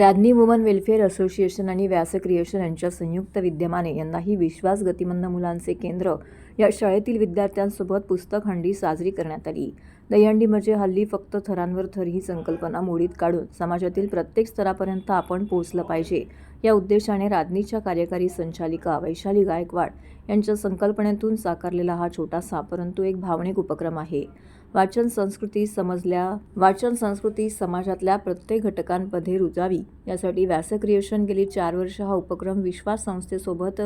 राज्ञी woman welfare association आणि व्यास creation यांच्या संयुक्त विद्यमाने यंदाही विश्वास गतिमंद मुलांचे केंद्र या शाळेतील विद्यार्थ्यांसोबत पुस्तक हंडी साजरी करण्यात आली. दहीहंडी म्हणजे हल्ली फक्त थरांवर थर ही संकल्पना मोडीत काढून समाजातील प्रत्येक स्तरापर्यंत आपण पोहोचलं पाहिजे. या उद्देशाने राज्ञीच्या कार्यकारी संचालिका वैशाली गायकवाड यांच्या संकल्पनेतून साकारलेला हा छोटासा परंतु एक भावनिक उपक्रम आहे. वाचन संस्कृती समजल्या वाचन संस्कृती समाजातल्या प्रत्येक घटकांमध्ये रुजावी. यासाठी व्यास क्रिएशन गेली चार वर्ष हा उपक्रम विश्वास संस्थेसोबत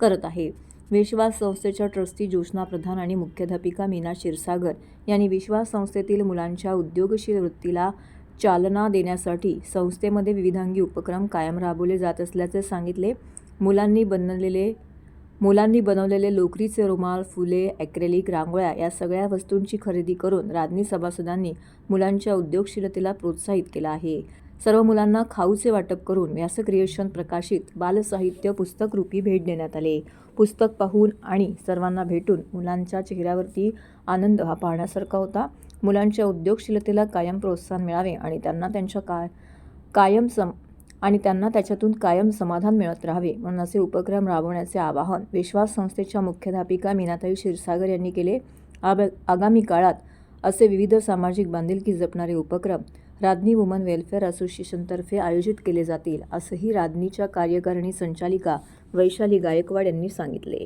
करत आहे. विश्वास संस्थेच्या ट्रस्टी ज्योत्ना प्रधान आणि मुख्याध्यापिका मीना क्षीरसागर यांनी विश्वास संस्थेतील मुलांच्या उद्योगशील वृत्तीला चालना देण्यासाठी संस्थेमध्ये विविधांगी उपक्रम कायम राबवले जात असल्याचे सांगितले. मुलांनी बनलेले मुलांनी बनवलेले लोकरीचे रुमाल फुले ॲक्रेलिक रांगोळ्या या सगळ्या वस्तूंची खरेदी करून राज्ञी सभासदांनी मुलांच्या उद्योगशीलतेला प्रोत्साहित केलं आहे. सर्व मुलांना खाऊचे वाटप करून व्यास क्रिएशन प्रकाशित बालसाहित्य पुस्तकरूपी भेट देण्यात आले. पुस्तक पाहून आणि सर्वांना भेटून मुलांच्या चेहऱ्यावरती आनंद हा पाहण्यासारखा होता. मुलांच्या उद्योगशीलतेला कायम प्रोत्साहन मिळावे आणि त्यांना त्यांच्या काय कायम सम आणि त्यांना त्याच्यातून कायम समाधान मिळत राहावे म्हणून असे उपक्रम राबवण्याचे आवाहन विश्वास संस्थेच्या मुख्याध्यापिका मीनाताई क्षीरसागर यांनी केले. आब आगामी काळात असे विविध सामाजिक बांधिलकी जपणारे उपक्रम राज्ञी वुमन वेलफेअर असोसिएशनतर्फे आयोजित केले जातील असंही राज्ञीच्या कार्यकारिणी संचालिका वैशाली गायकवाड यांनी सांगितले.